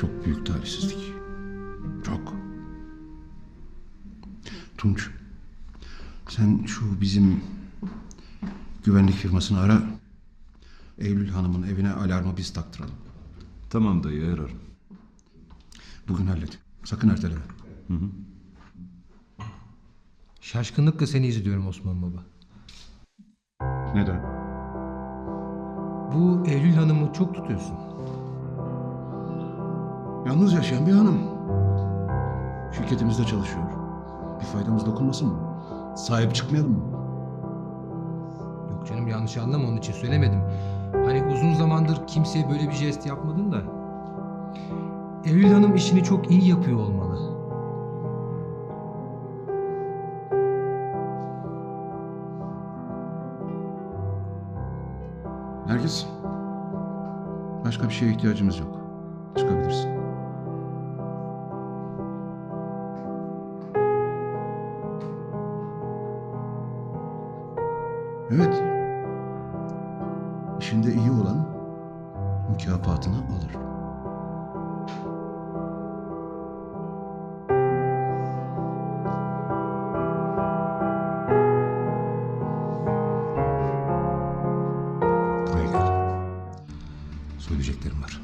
Çok büyük talihsizlik. Çok. Tunç. Sen şu bizim güvenlik firmasını ara. Eylül Hanım'ın evine alarmı biz taktıralım. Tamam dayı ararım. Bugün hallet. Sakın erteleme. Şaşkınlıkla seni izliyorum Osman Baba. Neden? Bu Eylül Hanım'ı çok tutuyorsun. Yalnız yaşayan bir hanım. Şirketimizde çalışıyor. Bir faydamız dokunmasın mı? Sahip çıkmayalım mı? Yok canım yanlış anlama onun için söylemedim. Hani uzun zamandır kimseye böyle bir jest yapmadın da. Eylül Hanım işini çok iyi yapıyor olmalı. Nergis. Başka bir şeye ihtiyacımız yok. Evet. İşinde iyi olan mükafatını alır. Buraya. Söyleyeceklerim var.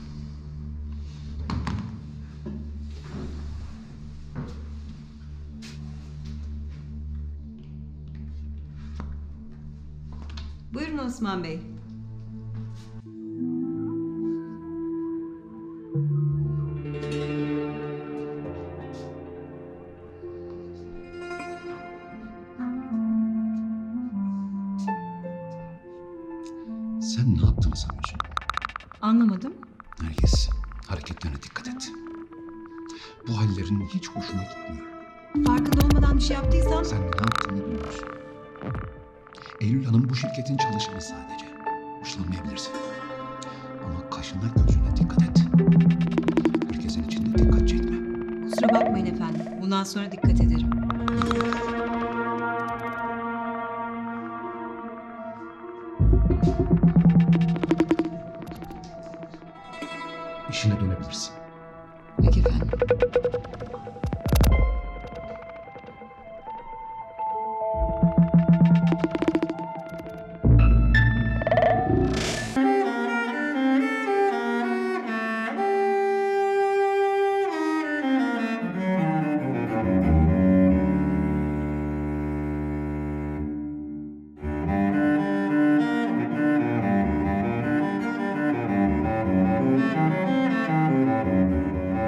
Buyurun Osman Bey. Sen ne yaptığını sanıyorsun? Anlamadım. Nergis, hareketlerine dikkat et. Bu hallerin hiç hoşuma gitmiyor. Farkında olmadan bir şey yaptıysam Sen ne yaptığını bilmiyorsun. Eylül Hanım bu şirketin çalışanı sadece. Hoşlanmayabilirsin. Ama kaşına gözüne dikkat et. Herkesin içinde dikkatçi etme. kusura bakmayın efendim. Bundan sonra dikkat ederim. İşine dönebilirsin.